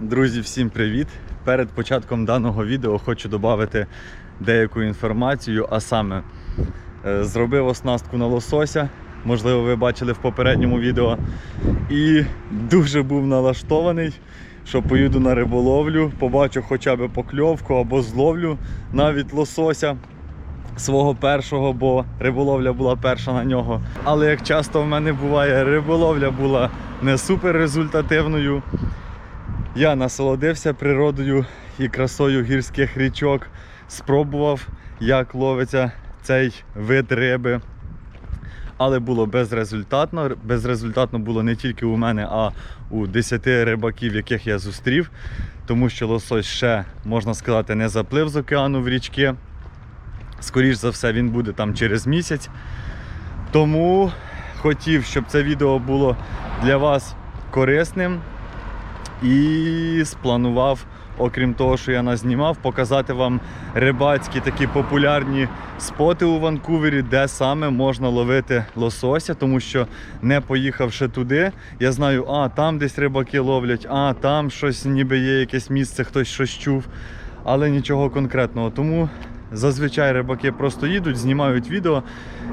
Друзі, всім привіт! Перед початком даного відео хочу додати деяку інформацію, а саме е, зробив оснастку на лосося, можливо, ви бачили в попередньому відео. І дуже був налаштований, що поїду на риболовлю, побачу хоча б покльовку або зловлю навіть лосося свого першого, бо риболовля була перша на нього. Але як часто в мене буває, риболовля була не супер результативною. Я насолодився природою і красою гірських річок, спробував, як ловиться цей вид риби. Але було безрезультатно. Безрезультатно було не тільки у мене, а у 10 рибаків, яких я зустрів, тому що лосось ще, можна сказати, не заплив з океану в річки. Скоріш за все, він буде там через місяць. Тому хотів, щоб це відео було для вас корисним. І спланував, окрім того, що я назнімав, показати вам рибацькі такі популярні споти у Ванкувері, де саме можна ловити лосося, тому що не поїхавши туди, я знаю, а там десь рибаки ловлять, а там щось ніби є якесь місце, хтось щось чув, але нічого конкретного. Тому зазвичай рибаки просто їдуть, знімають відео.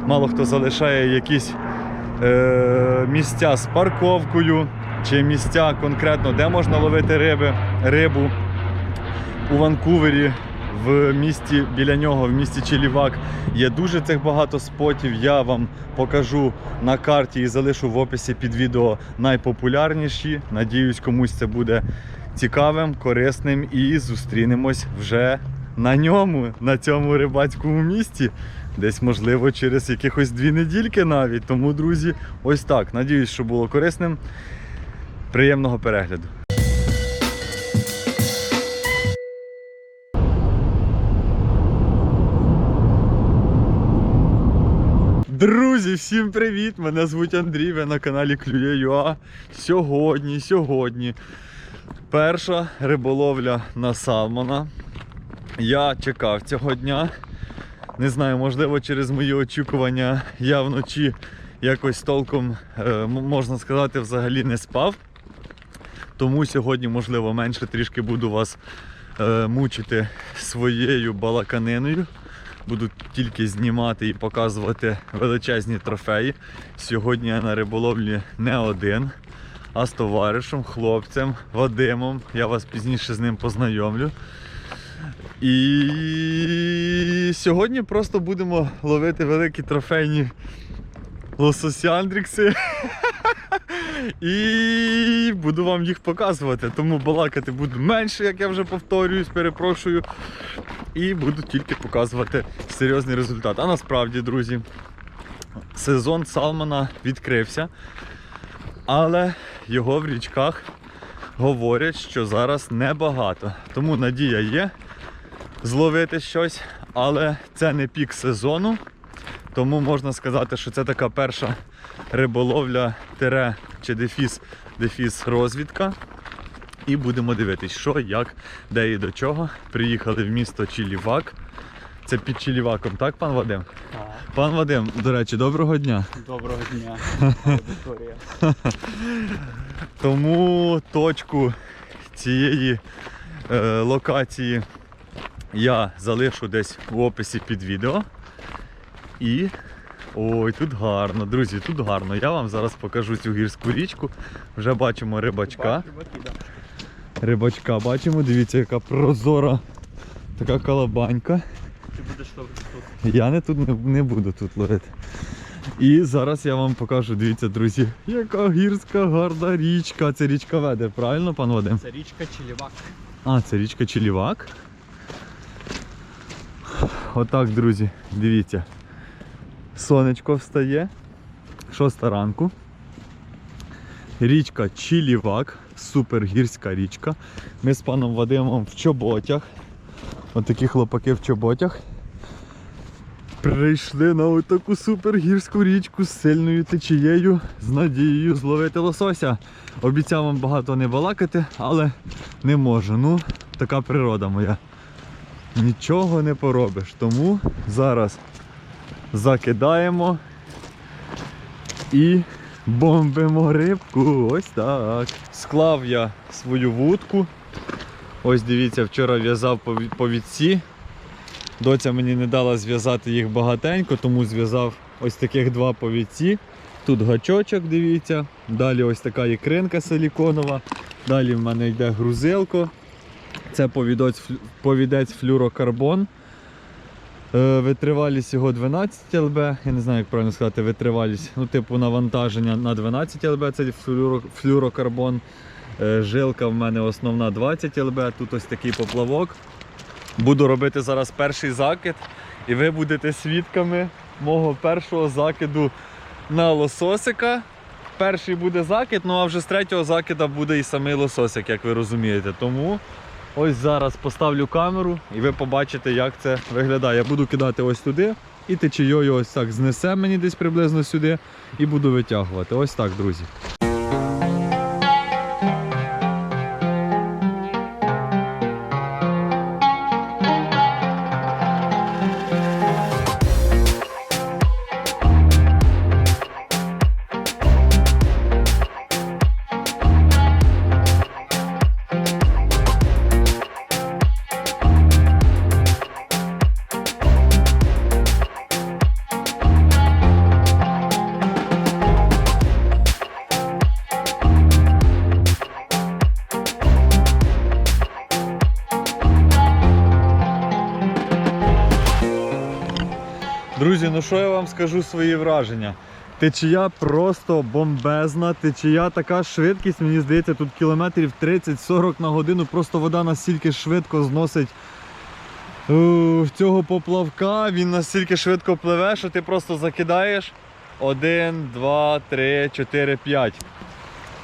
Мало хто залишає якісь е, місця з парковкою чи місця конкретно, де можна ловити риби, рибу у Ванкувері. В місті біля нього, в місті Чилівак, є дуже цих багато спотів. Я вам покажу на карті і залишу в описі під відео найпопулярніші. Надіюсь, комусь це буде цікавим, корисним і зустрінемось вже на ньому, на цьому рибацькому місті. Десь, можливо, через якихось дві недільки навіть. Тому, друзі, ось так. Надіюсь, що було корисним. Приємного перегляду. Друзі, всім привіт! Мене звуть Андрій, ви на каналі Клює.ua. Сьогодні, сьогодні перша риболовля на салмона. Я чекав цього дня. Не знаю, можливо, через мої очікування я вночі якось толком, е, можна сказати, взагалі не спав. Тому сьогодні, можливо, менше трішки буду вас е, мучити своєю балаканиною. Буду тільки знімати і показувати величезні трофеї. Сьогодні я на риболовлі не один, а з товаришем, хлопцем, Вадимом. Я вас пізніше з ним познайомлю. І сьогодні просто будемо ловити великі трофейні лососяндрікси. І буду вам їх показувати. Тому балакати буду менше, як я вже повторююсь, перепрошую. І буду тільки показувати серйозний результат. А насправді, друзі, сезон Салмана відкрився, але його в річках говорять, що зараз небагато. Тому надія є зловити щось, але це не пік сезону. Тому можна сказати, що це така перша риболовля тире чи дефіс, дефіс розвідка. І будемо дивитись, що, як, де і до чого. Приїхали в місто Чилівак. Це під Чиліваком, так, пан Вадим? Так, Пан Вадим, до речі, доброго дня. доброго дня, аудиторія. Тому точку цієї е, локації я залишу десь в описі під відео. І. Ой, тут гарно, друзі, тут гарно. Я вам зараз покажу цю гірську річку. Вже бачимо рибачка. Рибачка бачимо, дивіться, яка прозора така калабанька. Ти будеш ловити тут. Я не тут не, не буду тут ловити. І зараз я вам покажу, дивіться, друзі, яка гірська гарна річка. Це річка Ведер, правильно, пан Вадим? Це річка Чилівак. А, це річка Чилівак. Отак, друзі, дивіться. Сонечко встає. Шоста ранку. Річка Чилівак, супергірська річка. Ми з паном Вадимом в чоботях. Отакі хлопаки в чоботях. Прийшли на отаку супергірську річку з сильною течією, з надією зловити лосося. Обіцяв вам багато не балакати, але не можу. Ну, така природа моя. Нічого не поробиш. Тому зараз закидаємо і Бомбимо рибку, ось так. Склав я свою вудку. Ось дивіться, вчора в'язав по ві- по вітці. Доця мені не дала зв'язати їх багатенько, тому зв'язав ось таких два повідці. Тут гачочок, дивіться. Далі ось така ікринка силіконова. Далі в мене йде грузилко. Це повідець флюрокарбон. Е, Витривалість його 12 ЛБ. Я не знаю, як правильно сказати, витривалість. Ну, типу навантаження на 12 ЛБ, це флюро, флюрокарбон. Е, Жилка в мене основна 20 ЛБ. Тут ось такий поплавок. Буду робити зараз перший закид, і ви будете свідками мого першого закиду на лососика. Перший буде закид, ну а вже з третього закида буде і самий лососик, як ви розумієте. Тому ось зараз поставлю камеру і ви побачите, як це виглядає. Я буду кидати ось туди і течією ось так знесе мені десь приблизно сюди і буду витягувати. Ось так, друзі. Ну що я вам скажу свої враження? Течія просто бомбезна, течія така швидкість, мені здається, тут кілометрів 30-40 на годину. Просто вода настільки швидко зносить е, цього поплавка, він настільки швидко пливе, що ти просто закидаєш 1, 2, 3, 4, 5.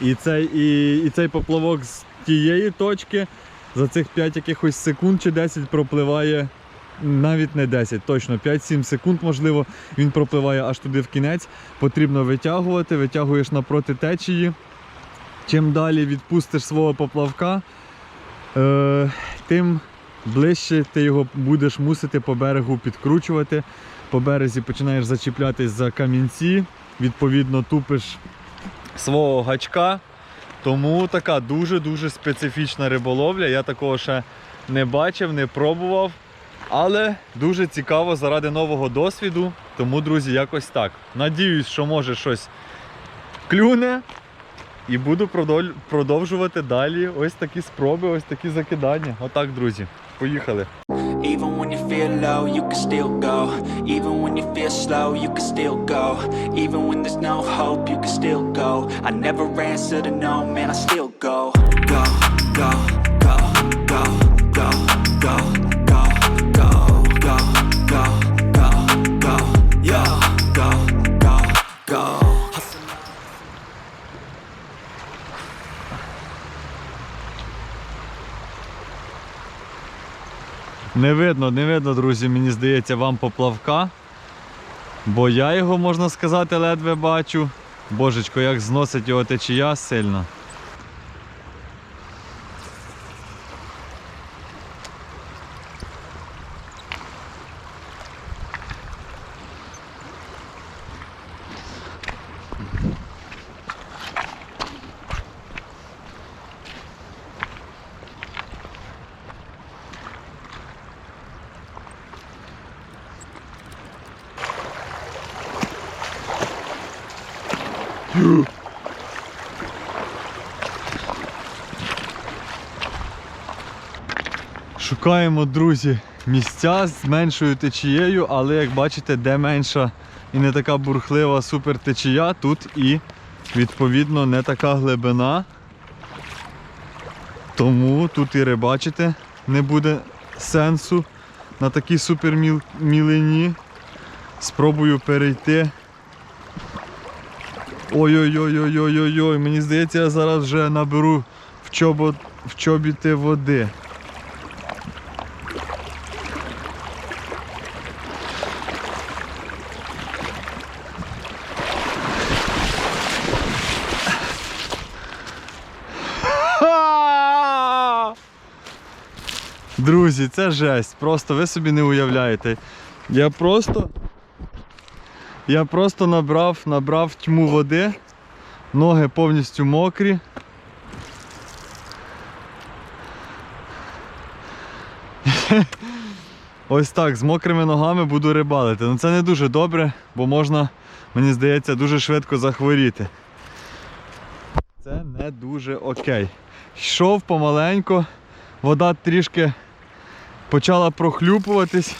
І цей, і, і цей поплавок з тієї точки за цих 5 якихось секунд чи 10 пропливає навіть не 10, точно 5-7 секунд, можливо, він пропливає аж туди в кінець. Потрібно витягувати, витягуєш напроти течії. Чим далі відпустиш свого поплавка, е, тим ближче ти його будеш мусити по берегу підкручувати. По березі починаєш зачіплятись за камінці, відповідно, тупиш свого гачка. Тому така дуже-дуже специфічна риболовля. Я такого ще не бачив, не пробував. Але дуже цікаво заради нового досвіду. Тому, друзі, якось так. Надіюсь, що може щось клюне. І буду продовжувати далі ось такі спроби, ось такі закидання. Отак, друзі. Поїхали. Even when you feel low, you can still go. Even when you feel slow, you can still go. Even when there's no hope, you can still go. I never answer to no, man, I still go. Go, go, Не видно, не видно, друзі, мені здається, вам поплавка. Бо я його, можна сказати, ледве бачу. Божечко, як зносить його течія сильно. Шукаємо, друзі, місця з меншою течією, але як бачите, де менша і не така бурхлива супер течія, тут і відповідно не така глибина. Тому тут і рибачити не буде сенсу на такій супер міл- мілині. Спробую перейти. Ой-ой-ой-ой-ой-ой, мені здається, я зараз вже наберу в, чобот, в чобіти води. Друзі, це жесть. Просто ви собі не уявляєте. Я просто. Я просто набрав, набрав тьму води Ноги повністю мокрі. Ось так, з мокрими ногами буду рибалити. Ну це не дуже добре, бо можна, мені здається, дуже швидко захворіти. Це не дуже окей. Йшов помаленько, вода трішки почала прохлюпуватись.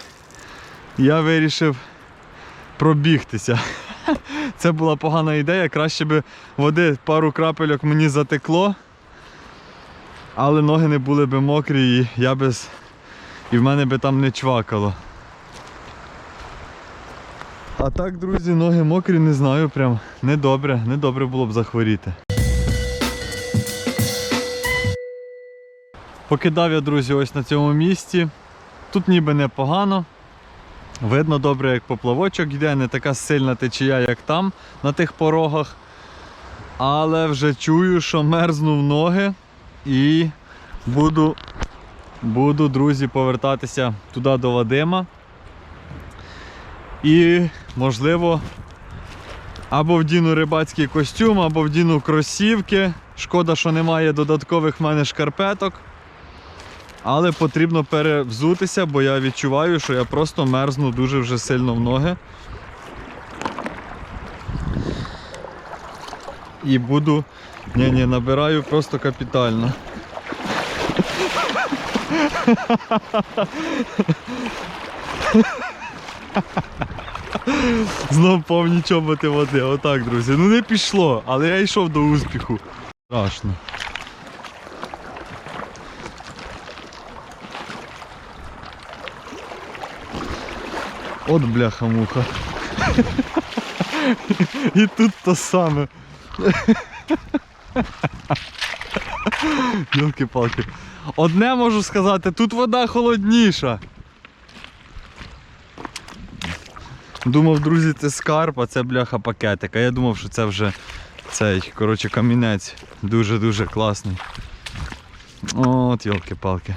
Я вирішив пробігтися. Це була погана ідея, краще би води пару крапельок мені затекло, але ноги не були би мокрі і я би і в мене би там не чвакало. А так, друзі, ноги мокрі, не знаю, прям недобре, недобре було б захворіти. Покидав я, друзі, ось на цьому місці. Тут ніби непогано. Видно добре, як поплавочок йде, не така сильна течія, як там, на тих порогах. Але вже чую, що мерзнув ноги і буду, буду, друзі, повертатися туди до Вадима. І, можливо, або вдіну рибацький костюм, або вдіну кросівки. Шкода, що немає додаткових в мене шкарпеток. Але потрібно перевзутися, бо я відчуваю, що я просто мерзну дуже вже сильно в ноги. І буду. Ні, ні, набираю просто капітально. Знов повні чоботи води. Отак, друзі. Ну не пішло, але я йшов до успіху. Страшно. От бляха-муха. І тут то саме. Йолки-палки. Одне можу сказати, тут вода холодніша. Думав, друзі, це скарб, а це бляха пакетик. А я думав, що це вже цей, коротше, камінець. Дуже-дуже класний. От, йолки-палки.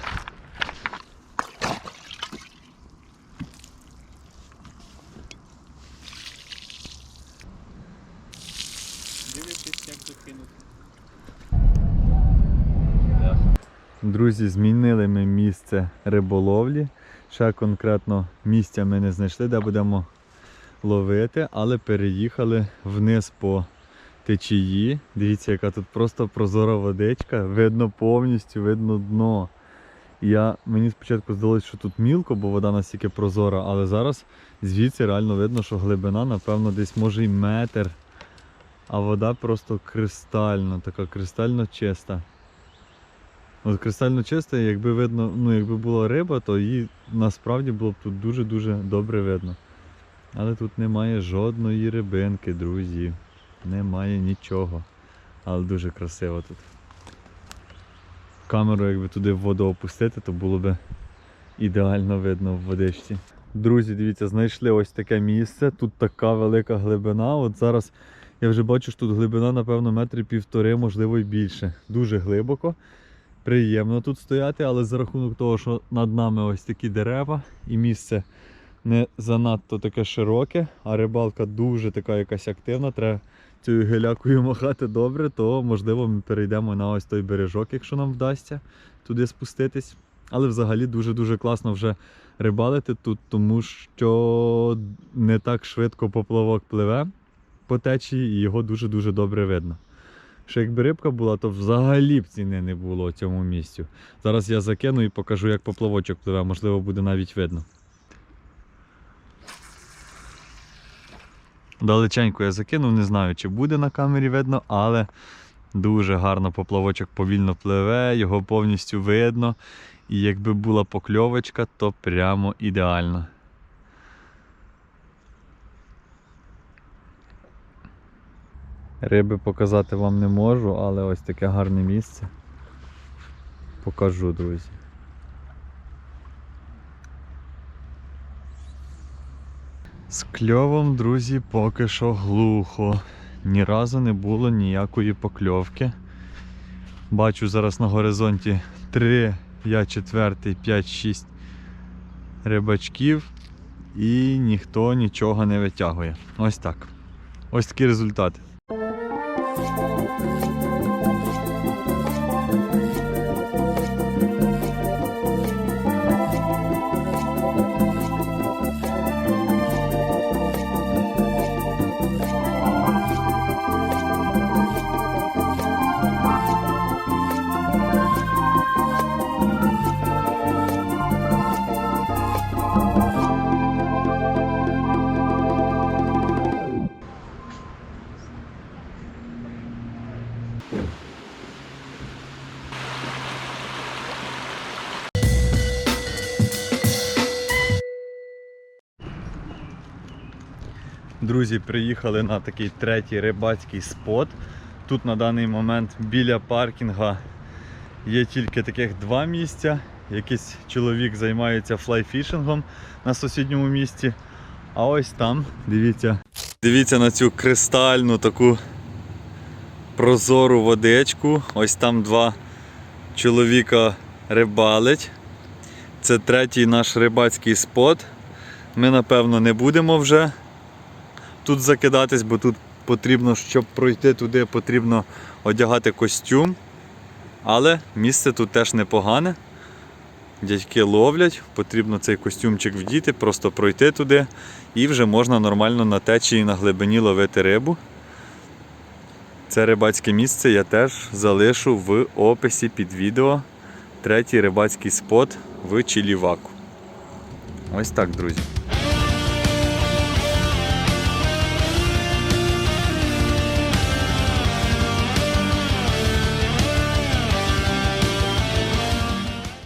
Дивитись, як докинути. Друзі, змінили ми місце риболовлі. Ще конкретно місця ми не знайшли, де будемо ловити, але переїхали вниз по течії. Дивіться, яка тут просто прозора водичка. Видно повністю, видно дно. Я, мені спочатку здалося, що тут мілко, бо вода настільки прозора, але зараз звідси реально видно, що глибина, напевно, десь може й метр. А вода просто кристальна, така кристально чиста. От кристально чиста, якби видно, ну якби була риба, то її насправді було б тут дуже-дуже добре видно. Але тут немає жодної рибинки, друзі. Немає нічого. Але дуже красиво тут. Камеру, якби туди в воду опустити, то було б ідеально видно в водичці. Друзі, дивіться, знайшли ось таке місце. Тут така велика глибина. От зараз я вже бачу, що тут глибина, напевно, метри півтори, можливо, і більше. Дуже глибоко. Приємно тут стояти, але за рахунок того, що над нами ось такі дерева і місце не занадто таке широке, а рибалка дуже така якась активна, треба цією гелякою махати добре, то можливо ми перейдемо на ось той бережок, якщо нам вдасться туди спуститись. Але взагалі дуже-дуже класно вже рибалити тут, тому що не так швидко поплавок пливе по течії і його дуже-дуже добре видно. Що якби рибка була, то взагалі б ціни не було цьому місцю. Зараз я закину і покажу, як поплавочок пливе, можливо, буде навіть видно. Далеченько я закинув, не знаю, чи буде на камері видно, але дуже гарно поплавочок повільно пливе, його повністю видно. І якби була покльовочка, то прямо ідеально. Риби показати вам не можу, але ось таке гарне місце. Покажу, друзі. З кльовом, друзі, поки що глухо. Ні разу не було ніякої покльовки. Бачу зараз на горизонті 3, я четвертий, 5, 6 рибачків і ніхто нічого не витягує. Ось так. Ось такі результати. Thank you. Друзі, приїхали на такий третій рибацький спот. Тут на даний момент біля паркінга є тільки таких два місця. Якийсь чоловік займається флайфішингом на сусідньому місці. А ось там, дивіться, дивіться на цю кристальну таку прозору водичку. Ось там два чоловіка рибалить. Це третій наш рибацький спот. Ми, напевно, не будемо вже тут закидатись, бо тут потрібно, щоб пройти туди, потрібно одягати костюм. Але місце тут теж непогане. Дядьки ловлять, потрібно цей костюмчик вдіти, просто пройти туди і вже можна нормально на течії на глибині ловити рибу. Це рибацьке місце я теж залишу в описі під відео. Третій рибацький спот в Чиліваку. Ось так, друзі.